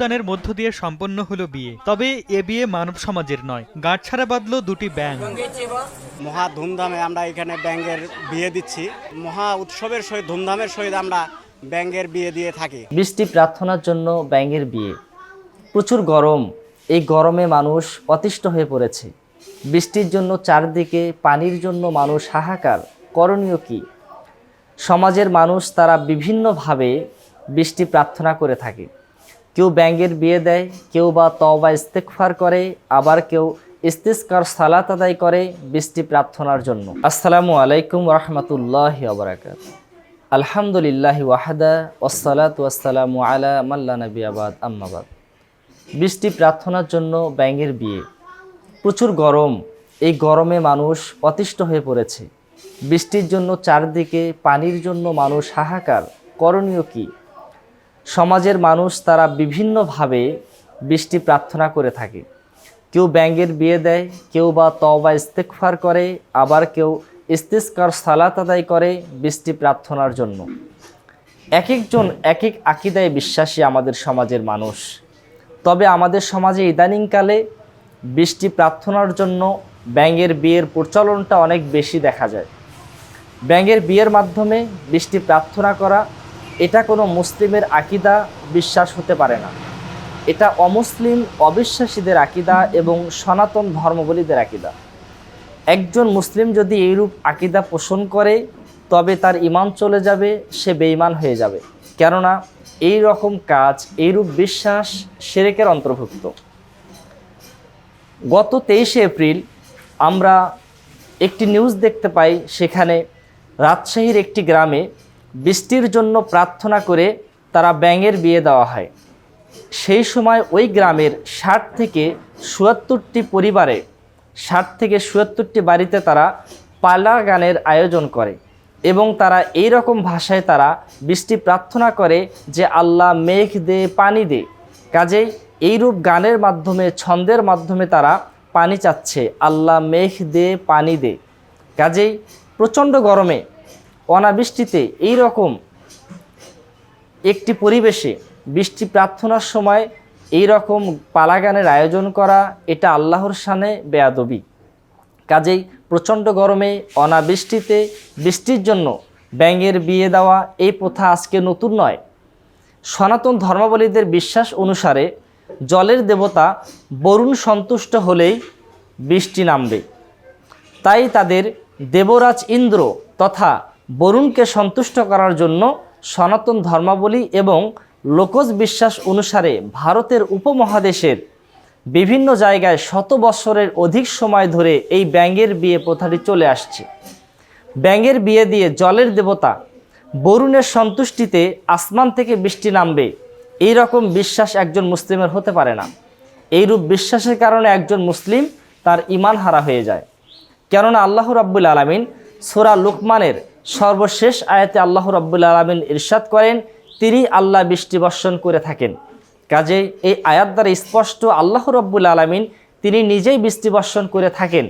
দানের মধ্য দিয়ে সম্পন্ন হলো বিয়ে। তবে এ বিয়ে মানব সমাজের নয়। গাঁটছাড়া বাঁধলো দুটি ব্যাঙ মহা ধুমধামে আমরা এখানে ব্যাঙ্গের বিয়ে দিচ্ছি। মহা উৎসবের সহিত ধুমধামের সহিত আমরা ব্যাঙ্গের বিয়ে দিয়ে থাকি। বৃষ্টি প্রার্থনার জন্য ব্যাঙের বিয়ে। প্রচুর গরম। এই গরমে মানুষ অতিষ্ঠ হয়ে পড়েছে। বৃষ্টির জন্য চারদিকে পানির জন্য মানুষ হাহাকার। করণীয় কি? সমাজের মানুষ তারা বিভিন্নভাবে বৃষ্টি প্রার্থনা করে থাকে। কেউ ব্যাঙ্গের বিয়ে দেয়, কেউ বা তওবা ইস্তেকফার করে, আবার কেউ ইস্তিস্কার সালাত আদায় করে বৃষ্টি প্রার্থনার জন্য। আসসালামু আলাইকুম রহমতুল্লাহ আবরাকাত আলহামদুলিল্লাহ ওয়াহাদা ওসালাত ওয়াসালামু আলা মাল্লা নবী আবাদ আম্মাবাদ বৃষ্টি প্রার্থনার জন্য ব্যাঙের বিয়ে। প্রচুর গরম। এই গরমে মানুষ অতিষ্ঠ হয়ে পড়েছে। বৃষ্টির জন্য চারদিকে পানির জন্য মানুষ হাহাকার। করণীয় কি? সমাজের মানুষ তারা বিভিন্নভাবে বৃষ্টি প্রার্থনা করে থাকে। কেউ ব্যাঙ্গের বিয়ে দেয়, কেউ বা তওবা ইস্তেকফার করে, আবার কেউ ইস্তিস্কার সালাত আদায় করে বৃষ্টি প্রার্থনার জন্য। এক একজন এক এক আকিদায় বিশ্বাসী আমাদের সমাজের মানুষ। তবে আমাদের সমাজে ইদানিংকালে বৃষ্টি প্রার্থনার জন্য ব্যাঙের বিয়ের প্রচলনটা অনেক বেশি দেখা যায়। ব্যাঙের বিয়ের মাধ্যমে বৃষ্টি প্রার্থনা করা এটা কোনো মুসলিমের আকিদা বিশ্বাস হতে পারে না। এটা অমুসলিম অবিশ্বাসীদের আকিদা এবং সনাতন ধর্মবলীদের আকিদা। একজন মুসলিম যদি এইরূপ আকিদা পোষণ করে, তবে তার ইমান চলে যাবে, সে বেঈমান হয়ে যাবে। কেননা এই রকম কাজ, এইরূপ বিশ্বাস সেরেকের অন্তর্ভুক্ত। গত তেইশে এপ্রিল আমরা একটি নিউজ দেখতে পাই, সেখানে রাজশাহীর একটি গ্রামে বৃষ্টির জন্য প্রার্থনা করে তারা ব্যাঙের বিয়ে দেওয়া হয়। সেই সময় ওই গ্রামের ষাট থেকে চুয়াত্তরটি পরিবারে, ষাট থেকে চুয়াত্তরটি বাড়িতে তারা পালা গানের আয়োজন করে এবং তারা এই রকম ভাষায় তারা বৃষ্টি প্রার্থনা করে যে আল্লাহ মেঘ দে, পানি দে। কাজেই এইরূপ গানের মাধ্যমে, ছন্দের মাধ্যমে তারা পানি চাচ্ছে, আল্লাহ মেঘ দে, পানি দে। কাজেই প্রচণ্ড গরমে অনাবৃষ্টিতে এই রকম একটি পরিবেশে বৃষ্টি প্রার্থনার সময় এই রকম পালাগানের আয়োজন করা, এটা আল্লাহর সানে বেয়াদবি। কাজেই প্রচণ্ড গরমে অনাবৃষ্টিতে বৃষ্টির জন্য ব্যাঙের বিয়ে দেওয়া এই প্রথা আজকে নতুন নয়। সনাতন ধর্মাবলীদের বিশ্বাস অনুসারে জলের দেবতা বরুণ সন্তুষ্ট হলেই বৃষ্টি নামবে। তাই তাদের দেবরাজ ইন্দ্র তথা বরুণকে সন্তুষ্ট করার জন্য সনাতন ধর্মাবলী এবং লোকজ বিশ্বাস অনুসারে ভারতের উপমহাদেশের বিভিন্ন জায়গায় শত বছরের অধিক সময় ধরে এই ব্যাঙের বিয়ে প্রথাটি চলে আসছে। ব্যাঙের বিয়ে দিয়ে জলের দেবতা বরুণের সন্তুষ্টিতে আসমান থেকে বৃষ্টি নামবে। এই রকম বিশ্বাস একজন মুসলিমের হতে পারে না। এইরূপ বিশ্বাসের কারণে একজন মুসলিম তার ইমান হারা হয়ে যায়। কেননা আল্লাহ রাব্বুল আলমিন সোরা লুকমানের সর্বশেষ আয়াতে আল্লাহ রাব্বুল আলমিন ইরশাদ করেন, তিনি আল্লাহ বৃষ্টি বর্ষণ করে থাকেন। কাজে এই আয়াত দ্বারা স্পষ্ট আল্লাহ রব্বুল আলমিন, তিনি নিজেই বৃষ্টি বর্ষণ করে থাকেন।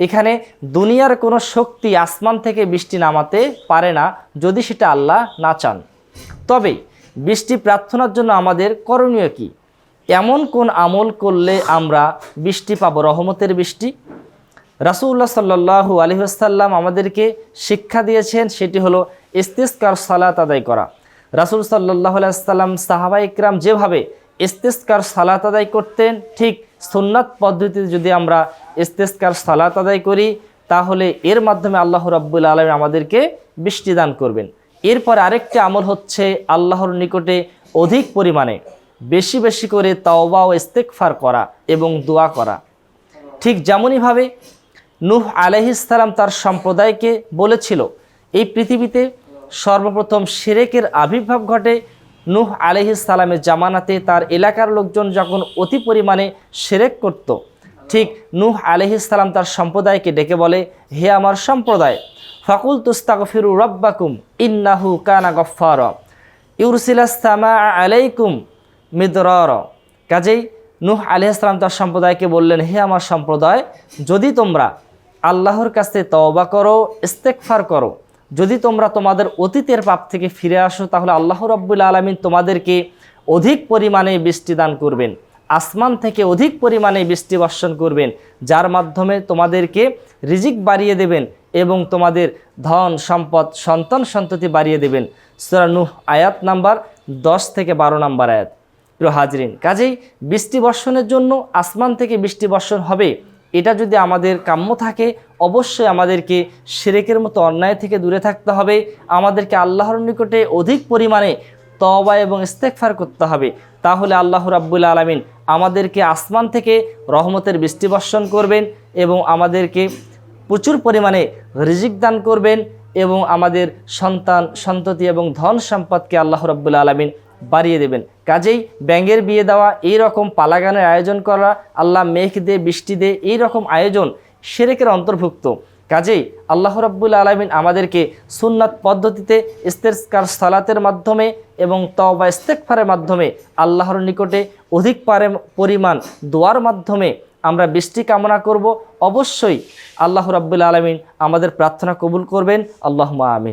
এখানে দুনিয়ার কোনো শক্তি আসমান থেকে বৃষ্টি নামাতে পারে না, যদি সেটা আল্লাহ না চান। তবে বৃষ্টি প্রার্থনার জন্য আমাদের করণীয় কি? এমন কোন আমল করলে আমরা বৃষ্টি পাবো, রহমতের বৃষ্টি? রাসুল্লাহ সাল্লাহু আলহিহাসাল্লাম আমাদেরকে শিক্ষা দিয়েছেন, সেটি হলো ইস্তিস্কার সালাত আদায় করা। রাসুল সাল্লাহ আলাইসাল্লাম সাহাবা ইকরাম যেভাবে ইস্তেস্কার সালাত আদায় করতেন, ঠিক সুন্নাত পদ্ধতিতে যদি আমরা ইস্তেস্কার সালাত আদায় করি, তাহলে এর মাধ্যমে আল্লাহ রাব্বুল আলম আমাদেরকে বৃষ্টি দান করবেন। এরপর আরেকটি আমল হচ্ছে আল্লাহর নিকটে অধিক পরিমাণে বেশি বেশি করে তাওবা ও ইস্তেকফার করা এবং দোয়া করা। ঠিক যেমনইভাবে নূহ আলহিসাল্লাম তার সম্প্রদায়কে বলেছিল, এই পৃথিবীতে সর্বপ্রথম শিরেকের আবির্ভাব ঘটে। নূহ আলহিসাল্লামের জামানাতে তার এলাকার লোকজন যখন অতি পরিমাণে সেরেক করত, ঠিক নূহ আলহিসাল্লাম তার সম্প্রদায়কে ডেকে বলে, হে আমার সম্প্রদায় ফাকুল তুস্তাক ফিরু রব্বাকুম ইন্নাহু কানা গফার ইউরসিলাস্তামা আলাইকুম মিদর কাজেই নূহ আলহিসাল্লাম তার সম্প্রদায়কে বললেন, হে আমার সম্প্রদায়, যদি তোমরা আল্লাহর কাছে তওবা করো ইস্তেকফার করো। যদি তোমরা তোমাদের অতীতের পাপ থেকে ফিরে আসো, তাহলে আল্লাহ রব্বুল আলমিন তোমাদেরকে অধিক পরিমাণে বৃষ্টি দান করবেন। আসমান থেকে অধিক পরিমাণে বৃষ্টি বর্ষণ করবেন, যার মাধ্যমে তোমাদেরকে রিজিক বাড়িয়ে দেবেন এবং তোমাদের ধন, সম্পদ, সন্তান সন্ততি বাড়িয়ে দেবেন। সুরা নূহ আয়াত নাম্বার দশ থেকে বারো নাম্বার আয়াত। প্রিয় হাজরিন, কাজেই বৃষ্টি বর্ষণের জন্য আসমান থেকে বৃষ্টি বর্ষণ হবে। এটা যদি আমাদের কাম্য থাকে, অবশ্যই আমাদেরকে সেরেকের মতো অন্যায় থেকে দূরে থাকতে হবে। আমাদেরকে আল্লাহর নিকটে অধিক পরিমাণে তবা এবং ইস্তেকফার করতে হবে। তাহলে আল্লাহ রাব্বুল আলমিন আমাদেরকে আসমান থেকে রহমতের বৃষ্টি বর্ষণ করবেন এবং আমাদেরকে প্রচুর পরিমাণে রিজিক দান করবেন এবং আমাদের সন্তান, সন্ততি এবং ধন সম্পদকে আল্লাহ রাব্বুল আলমিন বাড়িয়ে দেবেন। কাজেই ব্যাঙের বিয়ে দেওয়া, এই রকম পালাগানের আয়োজন করা, আল্লাহ মেঘ দে, বৃষ্টি দে, এই রকম আয়োজন সেরেকের অন্তর্ভুক্ত। কাজেই আল্লাহ রাব্বুল আলমিন আমাদেরকে সুন্নাত পদ্ধতিতে ইস্তেস্কার সালাতের মাধ্যমে এবং তওবা ইস্তেকফারের মাধ্যমে আল্লাহর নিকটে অধিক পারে পরিমাণ দোয়ার মাধ্যমে আমরা বৃষ্টি কামনা করব। অবশ্যই আল্লাহ রাব্বুল আলমিন আমাদের প্রার্থনা কবুল করবেন। আল্লাহ আমিন।